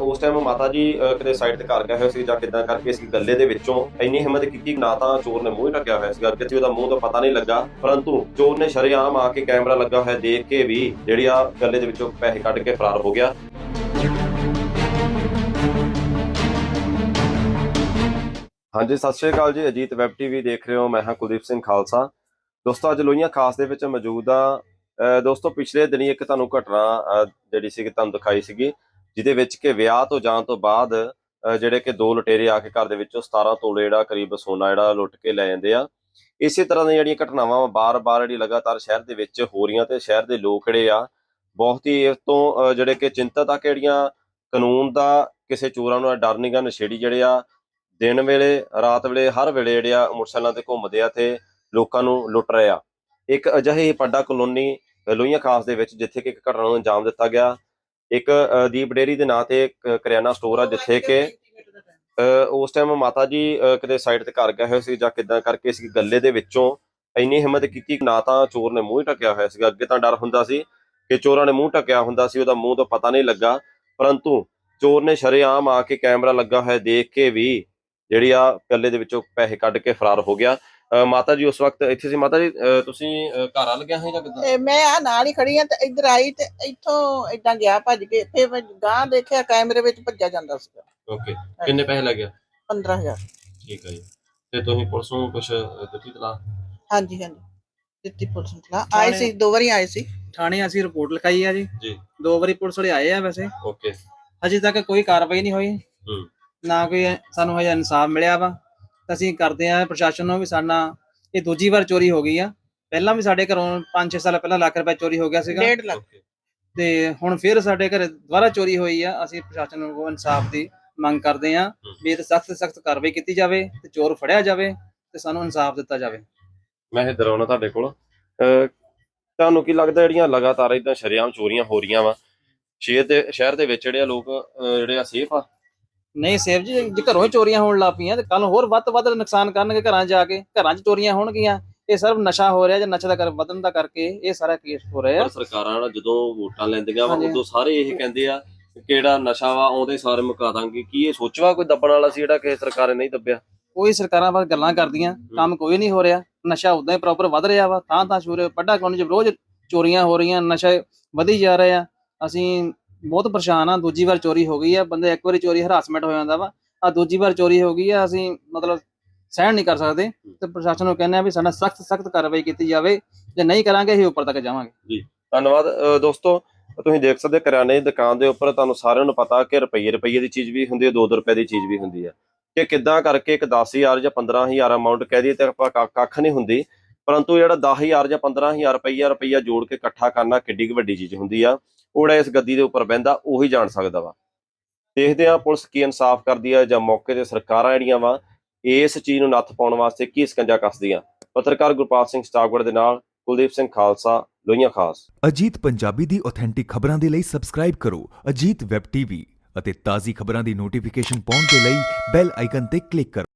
ਉਸ ਟਾਈਮ ਮਾਤਾ ਜੀ ਕਿਤੇ ਸਾਈਡ ਤੇ ਘਰ ਗਿਆ ਹੋਏ ਸੀ ਜਾਂ ਕਿਦਾਂ ਕਰਕੇ ਸੀ ਗੱਲੇ ਦੇ ਵਿੱਚੋਂ ਇੰਨੀ ਹਿੰਮਤ ਕੀਤੀ ਨਾ ਤਾਂ ਚੋਰ ਨੇ ਮੂੰਹ ਹੀ ਢੱਕਿਆ ਹੋਇਆ ਸੀਗਾ ਕਿਤੇ ਉਹਦਾ ਮੂੰਹ ਤਾਂ ਪਤਾ ਨਹੀਂ ਲੱਗਾ, ਪਰੰਤੂ ਚੋਰ ਨੇ ਸ਼ਰੇਆਮ ਆ ਕੇ ਕੈਮਰਾ ਲੱਗਾ ਹੋਇਆ ਦੇਖ ਕੇ ਵੀ ਜਿਹੜੀ ਆ ਗੱਲੇ ਦੇ ਵਿੱਚੋਂ ਪੈਸੇ ਕੱਢ ਕੇ ਫਰਾਰ ਹੋ ਗਿਆ। ਹਾਂਜੀ, ਸਤਿ ਸ਼੍ਰੀ ਅਕਾਲ ਜੀ। ਅਜੀਤ ਵੈਬ ਟੀਵੀ ਦੇਖ ਰਹੇ ਹੋ। ਮੈਂ ਹਾਂ ਕੁਲਦੀਪ ਸਿੰਘ ਖਾਲਸਾ। ਦੋਸਤੋ, ਅੱਜ ਲੋਹੀਆਂ ਖਾਸ ਦੇ ਵਿੱਚ ਮੌਜੂਦ ਆ ਦੋਸਤੋ, ਪਿਛਲੇ ਦਿਨੀ ਇੱਕ ਤੁਹਾਨੂੰ ਘਟਨਾ ਜਿਹੜੀ ਸੀ ਕਿ ਤੁਹਾਨੂੰ ਦਿਖਾਈ ਸੀਗੀ, ਜਿਹਦੇ ਵਿੱਚ ਕਿ ਵਿਆਹ ਤੋਂ ਜਾਣ ਤੋਂ ਬਾਅਦ ਜਿਹੜੇ ਕਿ ਦੋ ਲੁਟੇਰੇ ਆ ਕੇ ਘਰ ਦੇ ਵਿੱਚੋਂ 17 ਤੋਲੇ ਜਿਹੜਾ, ਕਰੀਬ ਸੋਨਾ ਜਿਹੜਾ ਲੁੱਟ ਕੇ ਲੈ ਜਾਂਦੇ ਆ। ਇਸੇ ਤਰ੍ਹਾਂ ਦੀਆਂ ਜਿਹੜੀਆਂ ਘਟਨਾਵਾਂ ਬਾਰ-ਬਾਰ ਜਿਹੜੀ ਲਗਾਤਾਰ ਸ਼ਹਿਰ ਦੇ ਵਿੱਚ ਹੋ ਰਹੀਆਂ ਤੇ ਸ਼ਹਿਰ ਦੇ ਲੋਕ ਜਿਹੜੇ ਆ, ਬਹੁਤ ਹੀ ਇਸ ਤੋਂ ਜਿਹੜੇ ਕਿ ਚਿੰਤਤ ਆ ਕਿ ਜਿਹੜੀਆਂ ਕਾਨੂੰਨ ਦਾ ਕਿਸੇ ਚੋਰਾਂ ਨੂੰ ਡਰ ਨਹੀਂਗਾ ਨਸ਼ੇੜੀ ਜਿਹੜੇ ਆ ਦਿਨ ਵੇਲੇ, ਰਾਤ ਵੇਲੇ, ਹਰ ਵੇਲੇ ਜਿਹੜੇ ਆ ਮੋਟਰਸਾਈਕਲਾਂ ਤੇ ਘੁੰਮਦੇ ਆ ਤੇ ਲੋਕਾਂ ਨੂੰ ਲੁੱਟ ਰਹੇ ਆ। ਇੱਕ ਅਜਿਹੀ ਪੱਡਾ ਕਲੋਨੀ ਲੋਹੀਆਂ ਖਾਸ ਦੇ ਵਿੱਚ ਜਿੱਥੇ ਕਿ ਇੱਕ ਘਟਨਾ ਨੂੰ ਅੰਜਾਮ ਦਿੱਤਾ ਗਿਆ। ਇੱਕ ਦੀਪ ਡੇਰੀ ਦੇ ਨਾਂ ਤੇ ਕਰਿਆਨਾ ਸਟੋਰ ਆ ਜਿੱਥੇ ਕਿ ਉਸ ਟਾਈਮ ਮਾਤਾ ਜੀ ਕਿਤੇ ਸਾਈਡ ਤੇ ਘਰ ਗਏ ਹੋਏ ਸੀ ਜਾਂ ਕਿਦਾਂ ਕਰਕੇ ਸੀ ਗੱਲੇ ਦੇ ਵਿੱਚੋਂ ਇੰਨੀ ਹਿੰਮਤ ਕੀਤੀ ਕਿ ਨਾ ਤਾਂ ਚੋਰ ਨੇ ਮੂੰਹ ਹੀ ਢੱਕਿਆ ਹੋਇਆ ਸੀਗਾ। ਅੱਗੇ ਤਾਂ ਡਰ ਹੁੰਦਾ ਸੀ ਕਿ ਚੋਰਾਂ ਨੇ ਮੂੰਹ ਢੱਕਿਆ ਹੁੰਦਾ ਸੀ, ਉਹਦਾ ਮੂੰਹ ਤਾਂ ਪਤਾ ਨਹੀਂ ਲੱਗਾ। ਪਰੰਤੂ ਚੋਰ ਨੇ ਸ਼ਰੇਆਮ ਆ ਕੇ ਕੈਮਰਾ ਲੱਗਾ ਹੋਇਆ ਦੇਖ ਕੇ ਵੀ ਜਿਹੜੀ ਆ ਗੱਲੇ ਦੇ ਵਿੱਚੋਂ ਪੈਸੇ ਕੱਢ ਕੇ ਫਰਾਰ ਹੋ ਗਿਆ। ਮਾਤਾ ਜੀ ਉਸ ਵਕਤ ਇੱਥੇ ਸੀ। ਮਾਤਾ ਜੀ ਤੁਸੀਂ ਘਰ ਆ ਲੱਗਿਆ ਹੈ ਜਾਂ ਕਿਦਾਂ? ਮੈਂ ਆ ਨਾਲ ਹੀ ਖੜੀ ਆ ਤੇ ਇੱਧਰ ਆਈ ਤੇ ਇੱਥੋਂ ਇਦਾਂ ਗਿਆ ਭੱਜ ਕੇ। ਫਿਰ ਮੈਂ ਗਾਂ ਦੇਖਿਆ ਕੈਮਰੇ ਵਿੱਚ ਭੱਜਿਆ ਜਾਂਦਾ ਸੀਗਾ। ਓਕੇ। ਕਿੰਨੇ ਪੈਸੇ ਲੱਗਿਆ 15000 ਠੀਕ ਹੈ ਜੀ। ਤੇ ਤੁਸੀਂ ਪੁਲਿਸ ਨੂੰ ਕੁਝ ਦਿੱਤੀ ਤਲਾ ਹਾਂਜੀ ਹਾਂਜੀ। ਦਿੱਤੀ ਪੁਲਿਸ ਨੂੰ ਤਲਾਹ। ਆਏ ਸੀ ਦੋ ਵਾਰੀ ਆਏ ਸੀ। ਥਾਣੇ ਅਸੀਂ ਰਿਪੋਰਟ ਲਿਖਾਈ ਆ ਜੀ। ਜੀ। ਦੋ ਵਾਰੀ ਪੁਲਿਸ ਵਾਲੇ ਆਏ ਆ ਵੈਸੇ। ਓਕੇ। ਅਜੇ ਤੱਕ ਕੋਈ ਕਾਰਵਾਈ ਨਹੀਂ ਹੋਈ। ਹੂੰ। ਨਾ ਕੋਈ ਸਾਨੂੰ ਹਜੇ ਇਨਸਾਫ ਮਿਲਿਆ ਵਾ। ਤਾਂ ਅਸੀਂ ਕਰਦੇ ਆ ਪ੍ਰਸ਼ਾਸਨ ਨੂੰ ਵੀ ਸਾਡਾ ਇਹ ਦੂਜੀ ਵਾਰ ਚੋਰੀ ਹੋ ਗਈ ਆ। ਪਹਿਲਾਂ ਵੀ ਸਾਡੇ ਘਰੋਂ 5-6 ਸਾਲ ਪਹਿਲਾਂ ਲੱਖ ਰੁਪਏ ਚੋਰੀ ਹੋ ਗਿਆ ਸੀਗਾ। 1.5 ਲੱਖ। ਤੇ ਹੁਣ ਫਿਰ ਸਾਡੇ ਘਰੇ ਦੁਬਾਰਾ ਚੋਰੀ ਹੋਈ ਆ। ਅਸੀਂ ਪ੍ਰਸ਼ਾਸਨ ਨੂੰ ਇਨਸਾਫ ਦੀ ਮੰਗ ਕਰਦੇ ਆ ਵੀ ਇਹ ਤੇ ਸਖਤ ਸਖਤ ਕਾਰਵਾਈ ਕੀਤੀ ਜਾਵੇ ਤੇ ਚੋਰ ਫੜਿਆ ਜਾਵੇ ਤੇ ਸਾਨੂੰ ਇਨਸਾਫ ਦਿੱਤਾ ਜਾਵੇ। ਮੈਂ ਇੱਧਰ ਆਉਣਾ ਤੁਹਾਡੇ ਕੋਲ। ਤੁਹਾਨੂੰ ਕੀ ਲੱਗਦਾ ਜਿਹੜੀਆਂ ਲਗਾਤਾਰ ਇਦਾਂ ਸ਼ਰੇਆਮ ਚੋਰੀਆਂ ਹੋ ਰਹੀਆਂ ਵਾ? ਸ਼ਹਿਰ ਦੇ ਸ਼ਹਿਰ ਦੇ ਵਿੱਚ ਜਿਹੜੇ ਆ ਲੋਕ ਜਿਹੜੇ ਆ ਸੇਫ ਆ? ਨਹੀਂ ਸੇਵ ਜੀ ਜੇ ਘਰੋਂ ਹੀ ਚੋਰੀਆਂ ਹੋਣ ਲੱਗ ਪਈਆਂ ਤੇ ਕੱਲ ਹੋਰ ਵੱਧ ਤੋਂ ਵੱਧ ਨੁਕਸਾਨ ਕਰਨਗੇ ਘਰਾਂ ਜਾ ਕੇ ਘਰਾਂ 'ਚ ਚੋਰੀਆਂ ਹੋਣਗੀਆਂ ਇਹ ਸਿਰਫ ਨਸ਼ਾ ਹੋ ਰਿਹਾ ਜਾਂ ਨਸ਼ਾ ਦਾ ਕਰ ਵਧਣ ਦਾ ਕਰਕੇ ਇਹ ਸਾਰਾ ਕੇਸ ਹੋ ਰਿਹਾ ਪਰ ਸਰਕਾਰਾਂ ਜਦੋਂ ਵੋਟਾਂ ਲੈਂਦੀਆਂ ਵਾ। ਉਦੋਂ ਸਾਰੇ ਇਹ ਕਹਿੰਦੇ ਆ ਕਿ ਕਿਹੜਾ ਨਸ਼ਾ ਵਾ ਆਉਂਦੇ ਸਾਰੇ ਮੁਕਾ ਦਾਂਗੇ। ਕੀ ਇਹ ਸੋਚਵਾ ਕੋਈ ਦੱਬਣ ਵਾਲਾ ਸੀ ਜਿਹੜਾ ਕਿਸੇ ਸਰਕਾਰ ਨੇ ਨਹੀਂ ਦੱਬਿਆ? ਕੋਈ ਸਰਕਾਰਾਂ ਬਸ ਗੱਲਾਂ ਕਰਦੀਆਂ ਕੰਮ ਕੋਈ ਨਹੀਂ ਹੋ ਰਿਹਾ ਨਸ਼ਾ ਉਦਾਂ ਹੀ ਪ੍ਰੋਪਰ ਵੱਧ ਰਿਹਾ ਵਾ ਤਾਂ ਤਾਂ ਸ਼ੂਰੇ ਪੱਡਾ ਕਲੋਨੀ 'ਚ ਰੋਜ਼ ਚੋਰੀਆਂ ਹੋ ਰਹੀਆਂ ਨਸ਼ਾ ਵਧੀ ਜਾ ਰਿਹਾ ਅਸੀਂ ਬਹੁਤ ਪਰੇਸ਼ਾਨ ਆ, ਦੂਜੀ ਵਾਰ ਚੋਰੀ ਹੋ ਗਈ ਆ, ਬੰਦੇ ਇੱਕ ਵਾਰੀ ਚੋਰੀ ਹਰਾਸਮੈਂਟ ਹੋ ਜਾਂਦਾ ਵਾ। ਆ ਦੂਜੀ ਵਾਰ ਚੋਰੀ ਹੋ ਗਈ ਆ, ਅਸੀਂ ਮਤਲਬ ਸਹਿਣ ਨਹੀਂ ਕਰ ਸਕਦੇ ਤੇ ਪ੍ਰਸ਼ਾਸਨ ਨੂੰ ਕਹਿੰਦੇ ਆ ਵੀ ਸਾਡਾ ਸਖਤ ਸਖਤ ਕਾਰਵਾਈ ਕੀਤੀ ਜਾਵੇ ਜੇ ਨਹੀਂ ਕਰਾਂਗੇ, ਅਸੀਂ ਉੱਪਰ ਤੱਕ ਜਾਵਾਂਗੇ। ਧੰਨਵਾਦ। ਦੋਸਤੋ, ਤੁਸੀਂ ਦੇਖ ਸਕਦੇ ਕਰਿਆਨੇ ਦੀ ਦੁਕਾਨ ਦੇ ਉੱਪਰ ਤੁਹਾਨੂੰ ਸਾਰਿਆਂ ਨੂੰ ਪਤਾ ਕਿ ਰੁਪਈਏ ਰੁਪਈਏ ਦੀ ਚੀਜ਼ ਵੀ ਹੁੰਦੀ ਹੈ 2-2 ਰੁਪਏ ਦੀ ਚੀਜ਼ ਵੀ ਹੁੰਦੀ ਹੈ। ਕਿ ਕਿੱਦਾਂ ਕਰਕੇ ਇੱਕ 10000 ਜਾਂ 15000 ਅਮਾਉਂਟ ਕਹਿ ਦਈਏ ਤੇ ਆਪਾਂ ਕੱਖ- ਨਹੀਂ ਹੁੰਦੀ, ਪਰੰਤੂ ਜਿਹੜਾ 10000 ਜਾਂ 15000 ਰੁਪਈਆ ਰੁਪਈਆ ਜੋੜ ਕੇ ਇਕੱਠਾ ਕਰਨਾ ਕਿੱਡੀ ਵੱਡੀ ਚੀਜ਼ ਹੁੰਦੀ ਆ। ਉਹ ਜਿਹੜਾ ਇਸ ਗੱਦੀ ਦੇ ਉੱਪਰ ਬਹਿੰਦਾ, ਉਹੀ ਜਾਣ ਸਕਦਾ ਵਾ। ਦੇਖਦੇ ਆ ਪੁਲਿਸ ਕੀ ਇਨਸਾਫ ਕਰਦੀ ਆ ਜਾਂ ਮੌਕੇ ਤੇ ਸਰਕਾਰਾਂ ਜਿਹੜੀਆਂ ਵਾ, ਇਸ ਚੀਜ਼ ਨੂੰ ਨੱਥ ਪਾਉਣ ਵਾਸਤੇ ਕੀ ਸਕੰਜਾ ਕੱਸਦੀਆਂ। ਪੱਤਰਕਾਰ ਗੁਰਪਾਲ ਸਿੰਘ ਸਟਾਕਵਰਡ ਦੇ ਨਾਲ ਕੁਲਦੀਪ ਸਿੰਘ ਖਾਲਸਾ, ਲੋਹੀਆਂ ਖਾਸ। ਅਜੀਤ ਪੰਜਾਬੀ ਦੀ ਆਥੈਂਟਿਕ ਖਬਰਾਂ ਦੇ ਲਈ ਸਬਸਕ੍ਰਾਈਬ ਕਰੋ ਅਜੀਤ ਵੈਬ ਟੀਵੀ ਅਤੇ ਤਾਜ਼ੀ ਖਬਰਾਂ ਦੀ ਨੋਟੀਫਿਕੇਸ਼ਨ ਪਾਉਣ ਦੇ ਲਈ ਬੈਲ ਆਈਕਨ ਤੇ ਕਲਿੱਕ ਕਰੋ।